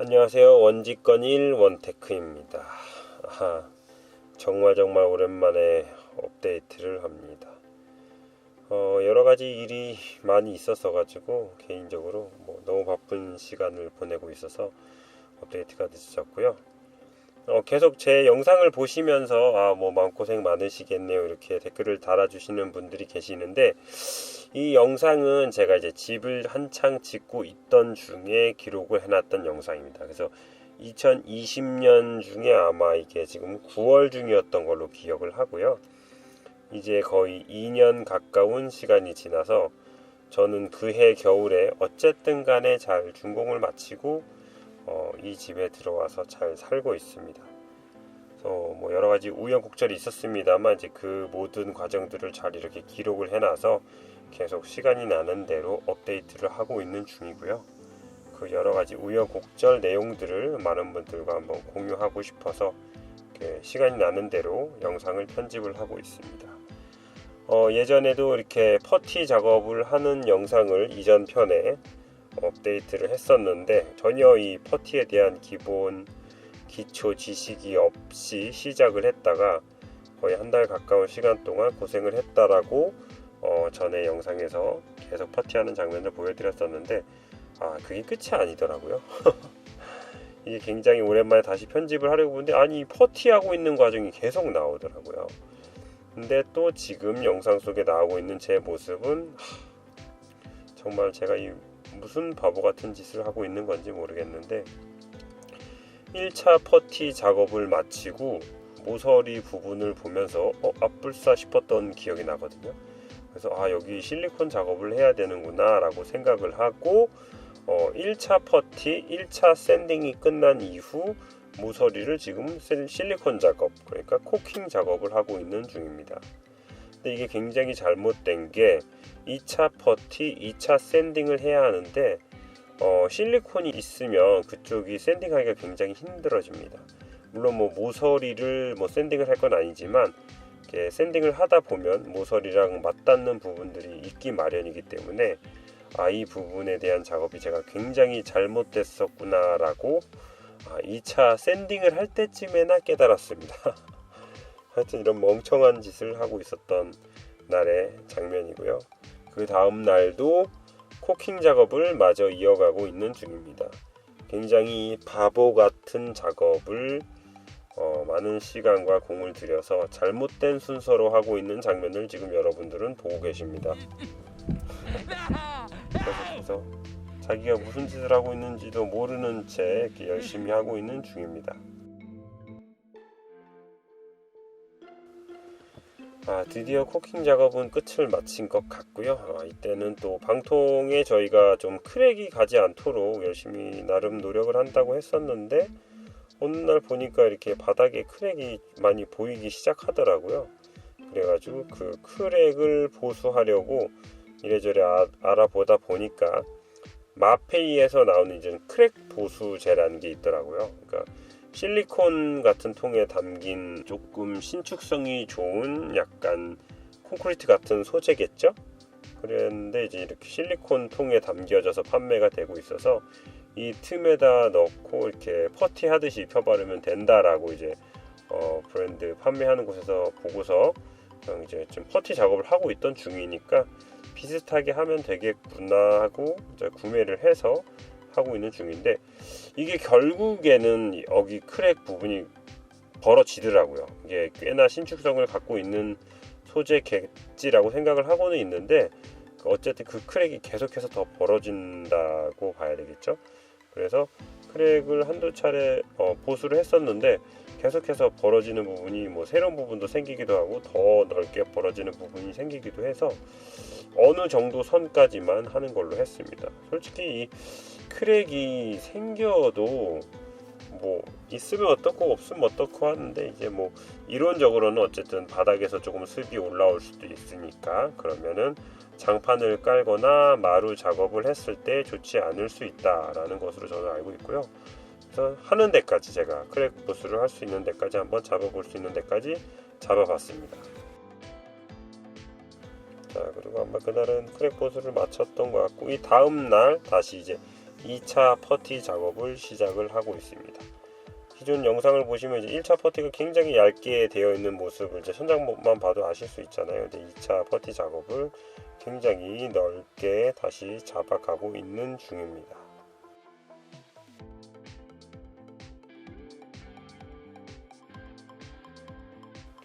안녕하세요. 원직건 1 원테크입니다. 아하, 정말 정말 오랜만에 업데이트를 합니다. 어, 여러 가지 일이 많이 있었어 가지고 개인적으로 뭐 너무 바쁜 시간을 보내고 있어서 업데이트가 늦어졌고요. 어, 계속 제 영상을 보시면서 아, 뭐 마음고생 많으시겠네요. 이렇게 댓글을 달아주시는 분들이 계시는데 이 영상은 제가 이제 집을 한창 짓고 있던 중에 기록을 해놨던 영상입니다. 그래서 2020년 중에 아마 이게 지금 9월 중이었던 걸로 기억을 하고요. 이제 거의 2년 가까운 시간이 지나서 저는 그해 겨울에 어쨌든 간에 잘 준공을 마치고 어, 이 집에 들어와서 잘 살고 있습니다. 그래서 뭐 여러 가지 우여곡절이 있었습니다만 이제 그 모든 과정들을 잘 이렇게 기록을 해놔서 계속 시간이 나는 대로 업데이트를 하고 있는 중이고요. 그 여러 가지 우여곡절 내용들을 많은 분들과 한번 공유하고 싶어서 시간이 나는 대로 영상을 편집을 하고 있습니다. 어, 예전에도 이렇게 퍼티 작업을 하는 영상을 이전 편에 업데이트를 했었는데 전혀 이 퍼티에 대한 기본 기초 지식이 없이 시작을 했다가 거의 한 달 가까운 시간 동안 고생을 했다라고 어, 전에 영상에서 계속 퍼티하는 장면을 보여드렸었는데 아 그게 끝이 아니더라고요. 이게 굉장히 오랜만에 다시 편집을 하려고 보는데 아니 퍼티하고 있는 과정이 계속 나오더라고요. 근데 또 지금 영상 속에 나오고 있는 제 모습은 하, 정말 제가 이 무슨 바보 같은 짓을 하고 있는 건지 모르겠는데 1차 퍼티 작업을 마치고 모서리 부분을 보면서 어, 앞불싸 싶었던 기억이 나거든요. 그래서 아 여기 실리콘 작업을 해야 되는구나 라고 생각을 하고 어, 1차 퍼티, 1차 샌딩이 끝난 이후 모서리를 지금 실리콘 작업 그러니까 코킹 작업을 하고 있는 중입니다. 근데 이게 굉장히 잘못된 게 2차 퍼티, 2차 샌딩을 해야 하는데 어, 실리콘이 있으면 그쪽이 샌딩하기가 굉장히 힘들어집니다. 물론 뭐 모서리를 뭐 샌딩을 할 건 아니지만 샌딩을 하다 보면 모서리랑 맞닿는 부분들이 있기 마련이기 때문에 아, 이 부분에 대한 작업이 제가 굉장히 잘못됐었구나라고 아, 2차 샌딩을 할 때쯤에나 깨달았습니다. 하여튼 이런 멍청한 짓을 하고 있었던 날의 장면이고요. 그 다음 날도 코킹 작업을 마저 이어가고 있는 중입니다. 굉장히 바보 같은 작업을 어, 많은 시간과 공을 들여서 잘못된 순서로 하고 있는 장면을 지금 여러분들은 보고 계십니다. 그래서 자기가 무슨 짓을 하고 있는지도 모르는 채 열심히 하고 있는 중입니다. 아, 드디어 코킹 작업은 끝을 마친 것 같고요. 아, 이때는 또 방통에 저희가 좀 크랙이 가지 않도록 열심히 나름 노력을 한다고 했었는데 어느 날 보니까 이렇게 바닥에 크랙이 많이 보이기 시작하더라고요. 그래가지고 그 크랙을 보수하려고 이래저래 아, 알아보다 보니까 마페이에서 나오는 이제 크랙 보수제라는 게 있더라고요. 그러니까 실리콘 같은 통에 담긴 조금 신축성이 좋은 약간 콘크리트 같은 소재겠죠? 그랬는데 이제 이렇게 실리콘 통에 담겨져서 판매가 되고 있어서 이 틈에다 넣고 이렇게 퍼티 하듯이 펴바르면 된다라고 이제 어 브랜드 판매하는 곳에서 보고서 이제 좀 퍼티 작업을 하고 있던 중이니까 비슷하게 하면 되겠구나 하고 구매를 해서 하고 있는 중인데 이게 결국에는 여기 크랙 부분이 벌어지더라고요. 이게 꽤나 신축성을 갖고 있는 소재겠지라고 생각을 하고는 있는데 어쨌든 그 크랙이 계속해서 더 벌어진다고 봐야 되겠죠. 그래서 크랙을 한두 차례 어, 보수를 했었는데 계속해서 벌어지는 부분이 뭐 새로운 부분도 생기기도 하고 더 넓게 벌어지는 부분이 생기기도 해서 어느 정도 선까지만 하는 걸로 했습니다. 솔직히 이 크랙이 생겨도 뭐 있으면 어떻고 없으면 어떻고 하는데 이제 뭐 이론적으로는 어쨌든 바닥에서 조금 습이 올라올 수도 있으니까 그러면은 장판을 깔거나 마루 작업을 했을 때 좋지 않을 수 있다라는 것으로 저는 알고 있고요. 그래서 하는 데까지 제가 크랙 보스를 할 수 있는 데까지 한번 잡아볼 수 있는 데까지 잡아봤습니다. 자 그리고 아마 그날은 크랙 보스를 마쳤던 것 같고 이 다음 날 다시 이제 2차 퍼티 작업을 시작을 하고 있습니다. 기존 영상을 보시면 이제 1차 퍼티가 굉장히 얇게 되어 있는 모습을 이제 현장만 봐도 아실 수 있잖아요. 근데 2차 퍼티 작업을 굉장히 넓게 다시 잡아가고 있는 중입니다.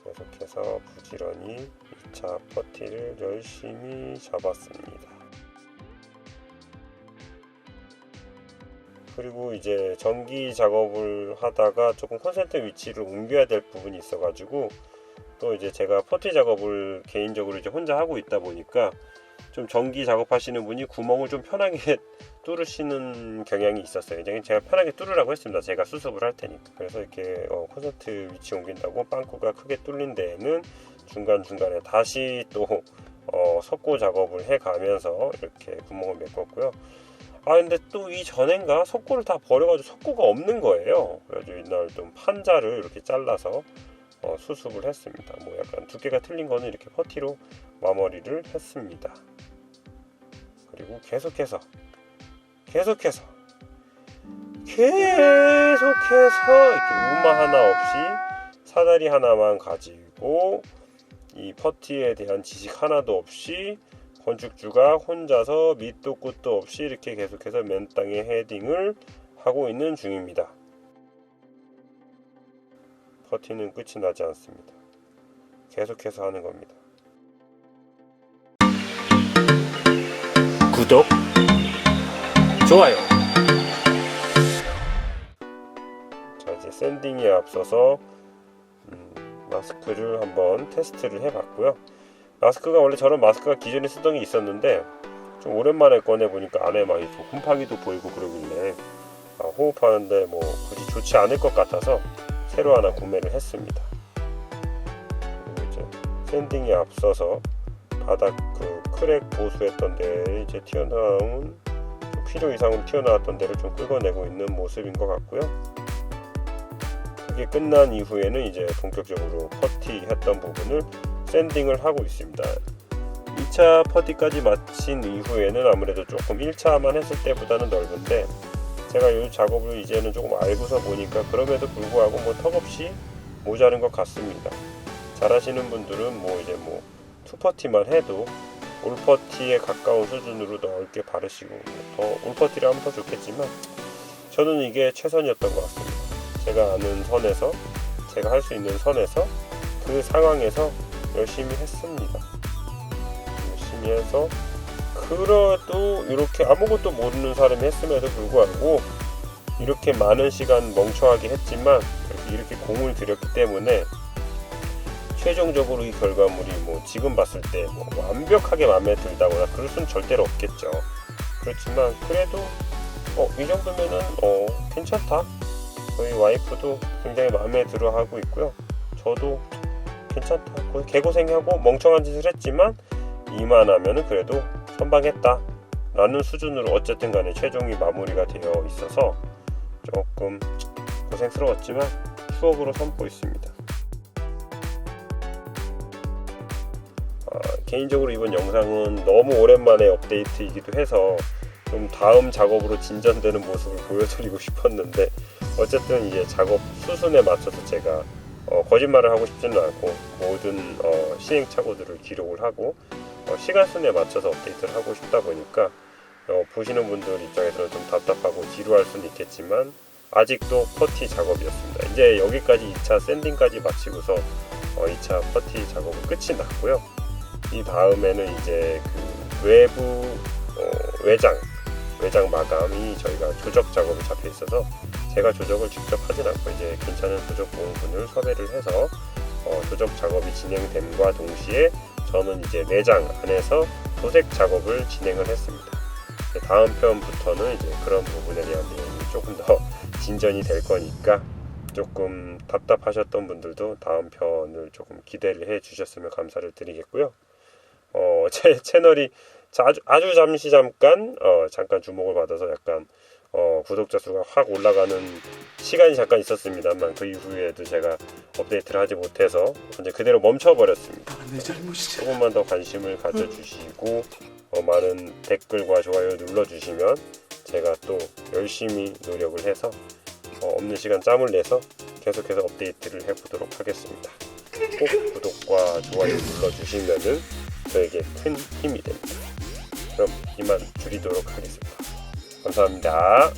계속해서 부지런히 2차 퍼티를 열심히 잡았습니다. 그리고 이제 전기 작업을 하다가 조금 콘센트 위치를 옮겨야 될 부분이 있어 가지고 또 이제 제가 퍼티 작업을 개인적으로 이제 혼자 하고 있다 보니까 좀 전기 작업하시는 분이 구멍을 좀 편하게 뚫으시는 경향이 있었어요. 이제 제가 편하게 뚫으라고 했습니다. 제가 수습을 할 테니까. 그래서 이렇게 어, 콘센트 위치 옮긴다고 빵꾸가 크게 뚫린 데에는 중간 중간에 다시 또 어, 석고 작업을 해가면서 이렇게 구멍을 메꿨고요. 아 근데 또 이 전엔가 석고를 다 버려가지고 석고가 없는 거예요. 그래가지고 이날 좀 판자를 이렇게 잘라서 어, 수습을 했습니다. 뭐 약간 두께가 틀린 거는 이렇게 퍼티로 마무리를 했습니다. 그리고 계속해서 계속해서 계속해서 이렇게 우마 하나 없이 사다리 하나만 가지고 이 퍼티에 대한 지식 하나도 없이 건축주가 혼자서 밑도 끝도 없이 이렇게 계속해서 맨 땅에 헤딩을 하고 있는 중입니다. 퍼티는 끝이 나지 않습니다. 계속해서 하는 겁니다. 구독, 좋아요. 자 이제 샌딩에 앞서서 음, 마스크를 한번 테스트를 해봤고요. 마스크가 원래 저런 마스크가 기존에 쓰던 게 있었는데 좀 오랜만에 꺼내 보니까 안에 막 이렇게 곰팡이도 보이고 그러길래 아, 호흡하는데 뭐 굳이 좋지 않을 것 같아서 새로 하나 구매를 했습니다. 그리고 이제 샌딩에 앞서서 바닥 그 크랙 보수했던 데에 이제 튀어나온 좀 필요 이상으로 튀어나왔던 데를 좀 긁어내고 있는 모습인 것 같고요. 그게 끝난 이후에는 이제 본격적으로 퍼티 했던 부분을 샌딩을 하고 있습니다. 2차 퍼티까지 마친 이후에는 아무래도 조금 1차만 했을 때보다는 넓은데 제가 이 작업을 이제는 조금 알고서 보니까 그럼에도 불구하고 뭐 턱없이 모자른 것 같습니다. 잘하시는 분들은 뭐 이제 뭐 투퍼티만 해도 올퍼티에 가까운 수준으로 넓게 바르시고 더 올퍼티를 하면 더 좋겠지만 저는 이게 최선이었던 것 같습니다. 제가 아는 선에서 제가 할 수 있는 선에서 그 상황에서 열심히 했습니다. 열심히 해서 그래도 이렇게 아무것도 모르는 사람이 했음에도 불구하고 이렇게 많은 시간 멍청하게 했지만 이렇게 공을 들였기 때문에 최종적으로 이 결과물이 뭐 지금 봤을 때 뭐 완벽하게 마음에 들다거나 그럴 수는 절대로 없겠죠. 그렇지만 그래도 어, 이 정도면은 어, 괜찮다. 저희 와이프도 굉장히 마음에 들어 하고 있고요. 저도 괜찮다. 고- 개고생하고 멍청한 짓을 했지만 이만하면은 그래도 선방했다. 라는 수준으로 어쨌든 간에 최종이 마무리가 되어 있어서 조금 고생스러웠지만 추억으로 삼고 있습니다. 개인적으로 이번 영상은 너무 오랜만에 업데이트이기도 해서 좀 다음 작업으로 진전되는 모습을 보여드리고 싶었는데 어쨌든 이제 작업 수순에 맞춰서 제가 어, 거짓말을 하고 싶지는 않고 모든 어, 시행착오들을 기록을 하고 어, 시간순에 맞춰서 업데이트를 하고 싶다 보니까 어, 보시는 분들 입장에서는 좀 답답하고 지루할 수는 있겠지만 아직도 퍼티 작업이었습니다. 이제 여기까지 2차 샌딩까지 마치고서 어, 2차 퍼티 작업은 끝이 났고요. 이 다음에는 이제 그 외부 어, 외장 외장 마감이 저희가 조적 작업이 잡혀 있어서 제가 조적을 직접 하진 않고 이제 괜찮은 조적 공분을 섭외를 해서 어, 조적 작업이 진행됨과 동시에 저는 이제 내장 안에서 도색 작업을 진행을 했습니다. 다음 편부터는 이제 그런 부분에 대한 내용이 조금 더 진전이 될 거니까 조금 답답하셨던 분들도 다음 편을 조금 기대를 해 주셨으면 감사를 드리겠고요. 어, 제 채널이 자- 아주, 아주 잠시 잠깐 어, 잠깐 주목을 받아서 약간 어, 구독자 수가 확 올라가는 시간이 잠깐 있었습니다만 그 이후에도 제가 업데이트를 하지 못해서 이제 그대로 멈춰버렸습니다. 내 잘못이지. 조금만 더 관심을 가져주시고 어, 많은 댓글과 좋아요 눌러주시면 제가 또 열심히 노력을 해서 어, 없는 시간 짬을 내서 계속해서 업데이트를 해보도록 하겠습니다. 꼭 구독과 좋아요 눌러주시면은 저에게 큰 힘이 됩니다. 그럼 이만 줄이도록 하겠습니다. 감사합니다.